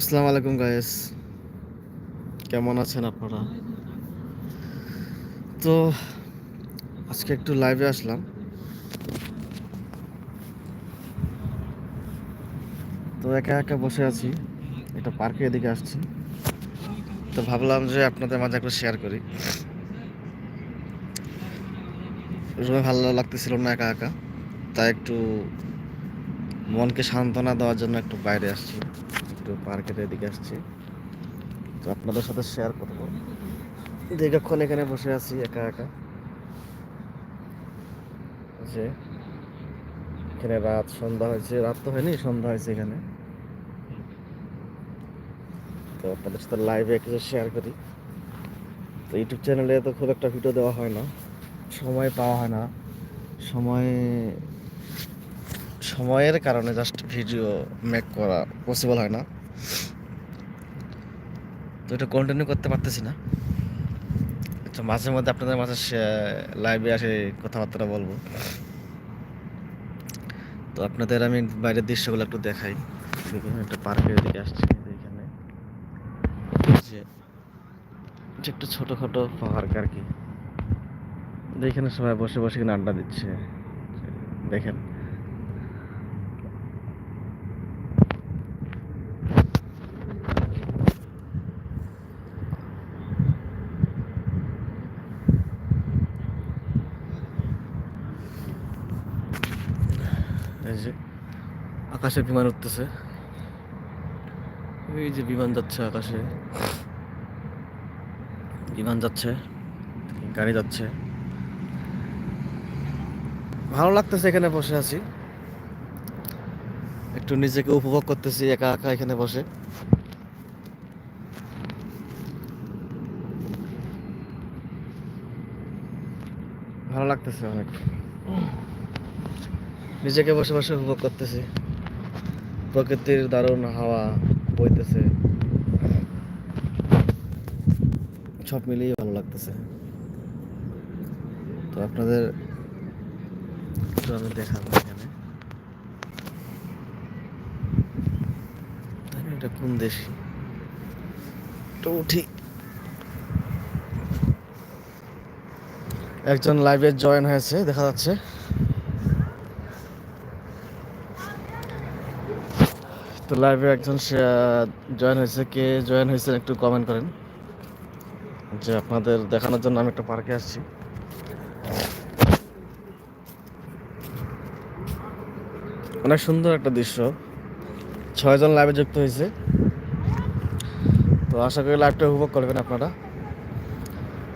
আসসালামু আলাইকুম গায়েস কেমন আছেন আপনারা? তো, আজকে একটু লাইভে আসলাম। তো একা একা বসে আছি, একটা পার্কের এদিকে আসছি। তো ভাবলাম যে আপনাদের মাঝে একটু শেয়ার করি। রুমে ভালো লাগতেছিল না একা একা, তাই একটু মনকে সান্ত্বনা দেওয়ার জন্য একটু বাইরে আসছি। একটু পার্কের এদিকে আসছি, তো আপনাদের সাথে শেয়ার করব। দীর্ঘক্ষণ এখানে বসে আছি, একা একা। যে এখানে রাত সন্ধ্যা হয়েছে, রাত তো হয়নি, সন্ধ্যা হয়েছে এখানে। তো আপনাদের সাথে লাইভে কিছু শেয়ার করি। তো ইউটিউব চ্যানেলে তো খুব একটা ভিডিও দেওয়া হয় না। সময় পাওয়া হয় না। সময়, সময়ের কারণে জাস্ট ভিডিও মেক করা পসিবল হয় না। তো এটা কন্টিনিউ করতে পারতেছি না। আচ্ছা মাঝে মধ্যে আপনাদের মাঝে লাইভে আসে কথাবার্তা বলব। তো আপনাদের আমি বাইরের দৃশ্যগুলো একটু দেখাই। একটা পার্কের দিকে আসছি এখানে। যে একটু ছোটোখাটো পার্ক আর কি। এখানে সবাই বসে বসে কিনা আড্ডা দিচ্ছে। দেখেন এই যে আকাশে বিমান উঠতেছে। এই যে বিমান যাচ্ছে আকাশে। বিমান যাচ্ছে, গাড়ি যাচ্ছে। ভালো লাগতেছে এখানে বসে আছি। একটু নিজেকে উপভোগ করতেছি, একা একা এখানে বসে। ভালো লাগতেছে অনেক। নিজেকে বসে বসে উপভোগ করতেছি। প্রকৃতির দারুণ হাওয়া বইতেছে। সব মিলিয়ে ভালো লাগতেছে। তো আপনাদের আমি এখানে। এটা কোন দেশ? তো একজন লাইভে জয়েন হয়েছে, দেখা যাচ্ছে। তো লাইভে একজন জয়েন হয়েছে। কে জয়েন হয়েছেন একটু কমেন্ট করেন। যে আপনাদের দেখানোর জন্য আমি একটা পার্কে আসছি। অনেক সুন্দর একটা দৃশ্য। ছয়জন লাইভে যুক্ত হয়েছে। তো আশা করি লাইভটা উপভোগ করবেন আপনারা।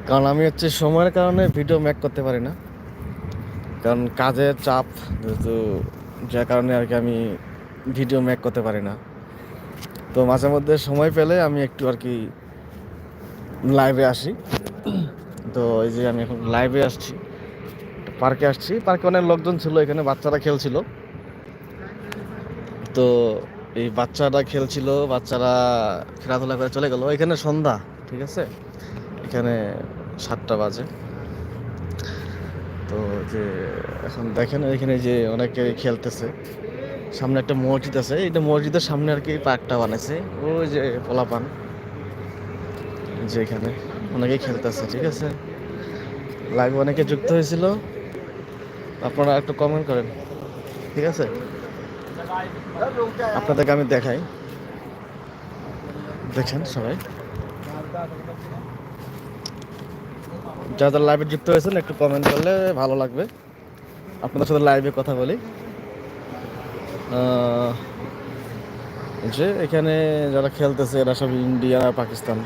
কারণ আমি হচ্ছে সময়ের কারণে ভিডিও মেক করতে পারি না। কারণ কাজের চাপ যেহেতু, যার কারণে আর কি আমি ভিডিও মেক করতে পারি না। তো মাঝে মধ্যে সময় পেলে আমি একটু আর কি লাইভে আসি। তো এই যে আমি এখন লাইভে আসছি। পার্কে আসছি। পার্কে অনেক লোকজন ছিল, এখানে বাচ্চারা খেলছিল। তো এই বাচ্চারা খেলছিল, বাচ্চারা খেলাধুলা করে চলে গেল। এখানে সন্ধ্যা, ঠিক আছে? এখানে সাতটা বাজে। তো যে এখন দেখেন, এখানে যে অনেকে খেলতেছে। সামনে একটা মসজিদ আছে। এটা মসজিদের সামনে আর কি পার্কটা বানাইছে। ওই যে পোলাপান। যে এখানে অনেকেই খেলতেছে, ঠিক আছে? লাইভ অনেকে যুক্ত হয়েছিল। আপনারা একটু কমেন্ট করেন, ঠিক আছে? আপনাদেরকে আমি দেখাই। দেখেন সবাই। যারা লাইভে যুক্ত হয়েছেন, একটু কমেন্ট করলে ভালো লাগবে। আপনাদের সাথে লাইভে কথা বলি। যে এখানে যারা খেলতেছে, এরা সব ইন্ডিয়া আর পাকিস্তান।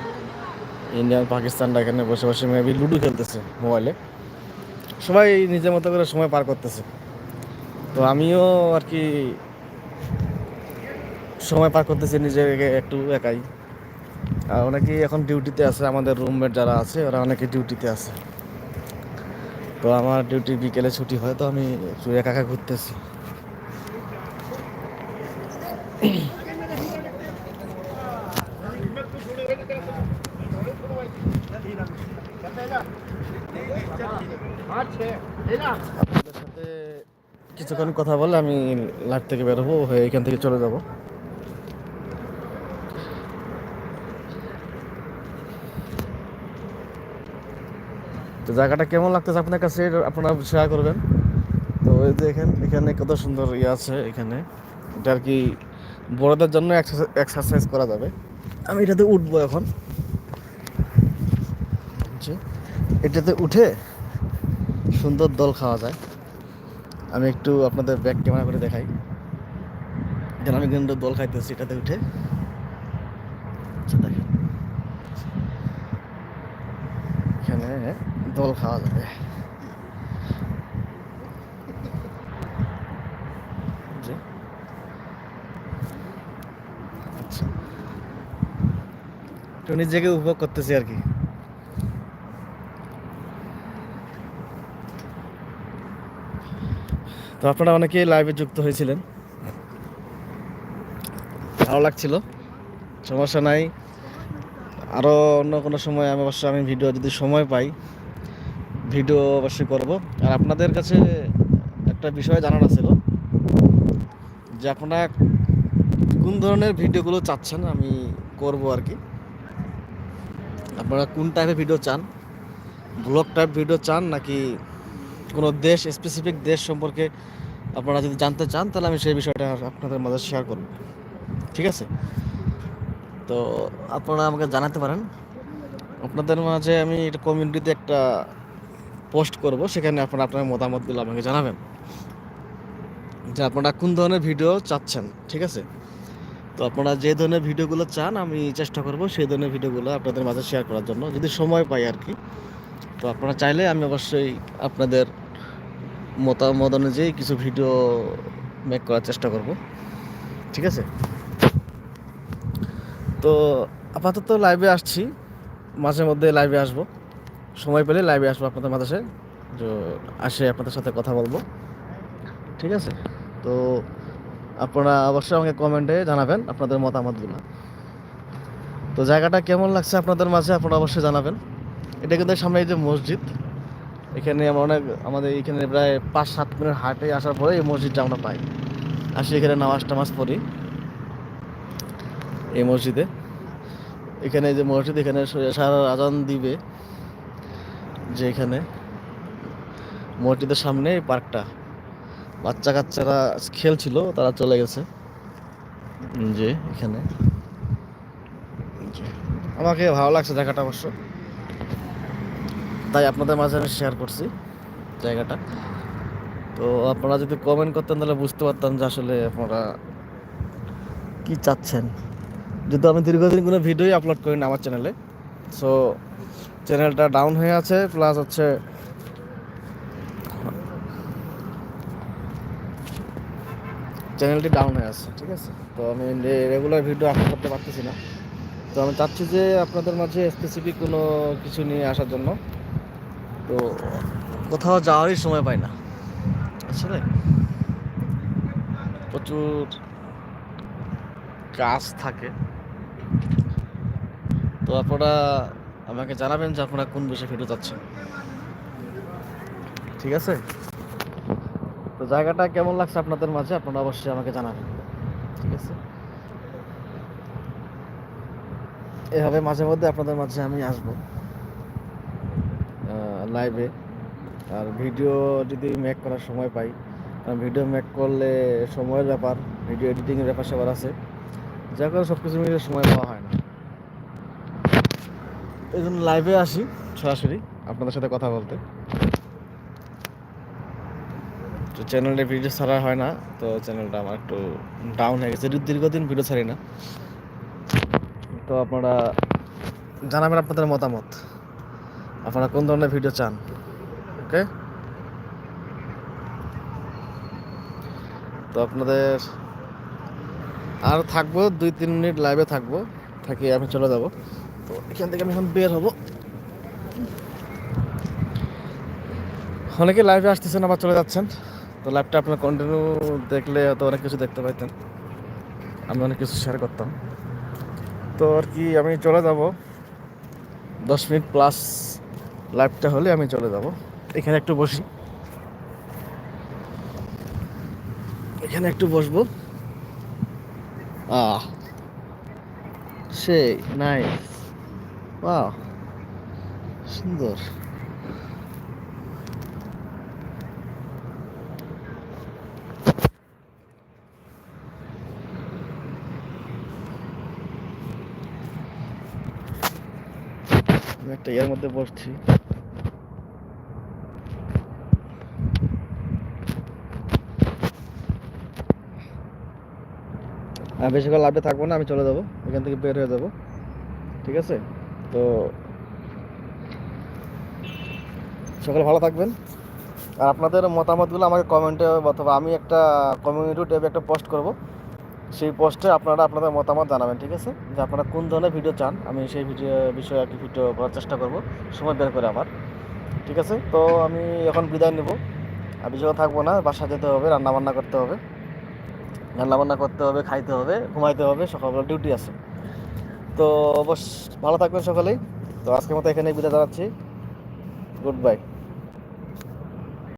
ইন্ডিয়ান, পাকিস্তানরা এখানে বসে বসে মেবি লুডো খেলতেছে মোবাইলে সবাই নিজের মতো করে সময় পার করতেছে। তো আমিও আর কি সময় পার করতেছি, নিজেকে একটু একাই। আর অনেকেই এখন ডিউটিতে আছে, আমাদের রুমমেট যারা আছে, ওরা অনেকে ডিউটিতে আছে। তো আমার ডিউটি বিকেলে ছুটি হয়, তো আমি একা একা ঘুরতেছি। কিছুক্ষণ কথা বলে আমি লাট থেকে বেরোবো হয়ে এখান থেকে চলে যাব। তো জায়গাটা কেমন লাগতেছে আপনার কাছে? আপনারা শেয়ার করবেন। তো ওই দেখেন এখানে কত সুন্দর ইয়ে আছে এখানে। এটা আর কি বড়দের জন্য এক্সারসাইজ করা যাবে। আমি এটাতে উঠবো এখন। আচ্ছা এটাতে উঠে সুন্দর দল খাওয়া যায়। আমি একটু আপনাদের ব্যাক ক্যামেরা করে দেখাই। যেন আমি কিন্তু দল খাইতেছি এটাতে উঠে। আচ্ছা, এখানে দল খাওয়া যাবে। আচ্ছা। নিজেকে উপভোগ করতেছি আর কি। তো আপনারা অনেকেই লাইভে যুক্ত হয়েছিলেন। ভালো লাগছিল। সমস্যা নাই। আরও অন্য কোনো সময় আমি অবশ্যই আমি ভিডিও যদি সময় পাই ভিডিও অবশ্যই করব। আর আপনাদের কাছে একটা বিষয় জানার ছিল যে আপনারা কোন ধরনের ভিডিওগুলো চাচ্ছেন আমি করব আর কি। আপনারা কোন টাইপের ভিডিও চান? ব্লগ টাইপ ভিডিও চান নাকি কোনো দেশ স্পেসিফিক দেশ সম্পর্কে আপনারা যদি জানতে চান, তাহলে আমি সেই বিষয়টা আপনাদের মাঝে শেয়ার করব। ঠিক আছে? তো আপনারা আমাকে জানাতে পারেন। আপনাদের মাঝে আমি এটা কমিউনিটিতে একটা পোস্ট করব, সেখানে আপনারা আপনার মতামতগুলো আমাকে জানাবেন। যে আপনারা কোন ধরনের ভিডিও চাচ্ছেন, ঠিক আছে? তো আপনারা যে ধরনের ভিডিওগুলো চান, আমি চেষ্টা করব সেই ধরনের ভিডিওগুলো আপনাদের মাঝে শেয়ার করার জন্য। যদি সময় পাই আর কি, তো আপনারা চাইলে আমি অবশ্যই আপনাদের মতামত অনুযায়ী কিছু ভিডিও মেক করার চেষ্টা করব। ঠিক আছে? তো আপাতত লাইভে আসছি। মাঝে মধ্যে লাইভে আসব। সময় পেলে লাইভে আসব আপনাদের মাঝে যে আসে আপনাদের সাথে কথা বলব। ঠিক আছে? তো আপনারা অবশ্যই আমাকে কমেন্টে জানাবেন আপনাদের মতামতগুলো। তো জায়গাটা কেমন লাগছে আপনাদের মাঝে আপনারা অবশ্যই জানাবেন। এটা কিন্তু সামনে এই যে মসজিদ। এখানে আমরা অনেক, আমাদের এখানে প্রায় পাঁচ, সাত মিনিট হাটে আসার পরে এই মসজিদটা আমরা পাই। আসি এখানে নামাজ টামাজ পড়ি। এই মসজিদে। এখানে যে মসজিদ, এখানে সারা আজান দিবে যে এখানে। মসজিদের সামনে এই পার্কটা। বাচ্চা কাচ্চারা খেলছিল, তারা চলে গেছে। যে এখানে। আমাকে ভালো লাগছে জায়গাটা অবশ্য। তাই আপনাদের মাঝে আমি শেয়ার করছি জায়গাটা। তো আপনারা যদি কমেন্ট করতেন তাহলে বুঝতে পারতাম যে আসলে আপনারা কি চাচ্ছেন। যেহেতু আমি দীর্ঘদিন কোনো ভিডিওই আপলোড করি না আমার চ্যানেলে সো চ্যানেলটা ডাউন হয়ে আছে প্লাস হচ্ছে চ্যানেলটি ডাউন হয়ে আছে, ঠিক আছে? তো আমি রেগুলার ভিডিও আপলোড করতে পারতেছি না। তো আমি চাচ্ছি যে আপনাদের মাঝে স্পেসিফিক কোনো কিছু নিয়ে আসার জন্য। তো কোথাও যাওয়ারই সময় পাই না। আসলে প্রচুর কাজ থাকে। তো আপনারা আমাকে জানাবেন যে আপনারা কোন বিষয়ে ভিডিও চাচ্ছেন ঠিক আছে? তো জায়গাটা কেমন লাগছে আপনাদের মাঝে? আপনারা অবশ্যই আমাকে জানাবেন। ঠিক আছে? এভাবে মাঝে মধ্যে আপনাদের মাঝে আমি আসব। লাইভে আর ভিডিও যদি মেক করার সময় পাই, কারণ ভিডিও মেক করলে সময়ের ব্যাপার ভিডিও এডিটিংয়ের ব্যাপার স্যাপার আছে। যা করে সব কিছু মিলে সময় পাওয়া হয় না। এই জন্য লাইভে আসি সরাসরি আপনাদের সাথে কথা বলতে। তো চ্যানেলে ভিডিও ছাড়া হয় না, তো চ্যানেলটা আমার একটু ডাউন হয়ে গেছে। দীর্ঘদিন ভিডিও ছাড়ি না। তো আপনারা জানাবেন আপনাদের মতামত। আপনারা কোন ধরনের ভিডিও চান? ওকে তো আপনাদের আর থাকব, দুই তিন মিনিট লাইভে থাকব, থাকি আমি চলে যাব। তো এখান থেকে আমি এখন বের হব। অনেকে লাইভে আসতেছেন, আবার চলে যাচ্ছেন। তো লাইভটা আপনার কন্টিনিউ দেখলে হয়তো অনেক কিছু দেখতে পাইতেন। আমি অনেক কিছু শেয়ার করতাম। তো আর কি, আমি চলে যাব। দশ মিনিট প্লাস লাইভটা হলে আমি চলে যাব। এখানে একটু বসি। এখানে একটু বসবো। আহ, সেই নাই সুন্দর। আমি একটা ইয়ার মধ্যে বসছি আমি বেশিক্ষণ লাভে থাকব না, আমি চলে যাব, এখান থেকে বের হয়ে যাব। ঠিক আছে? তো সকালে ভালো থাকবেন। আর আপনাদের মতামতগুলো আমাকে কমেন্টে অথবা আমি একটা কমিউনিটি ট্যাবে একটা পোস্ট করব। সেই পোস্টে আপনারা আপনাদের মতামত জানাবেন, ঠিক আছে? যে আপনারা কোন ধরনের ভিডিও চান, আমি সেই ভিডিও বিষয়ে আর কি ভিডিও করার চেষ্টা করব, সময় বের করে আমার, ঠিক আছে? তো আমি এখন বিদায় নেব। আর কথা থাকব না বাসা যেতে হবে, রান্নাবান্না করতে হবে। রান্নাবান্না করতে হবে, খাইতে হবে, ঘুমাইতে হবে, সকালবেলা ডিউটি আছে। তো অবশ্য ভালো থাকবেন সকালেই। তো আজকের মতো এখানে বিদায় জানাচ্ছি। Good bye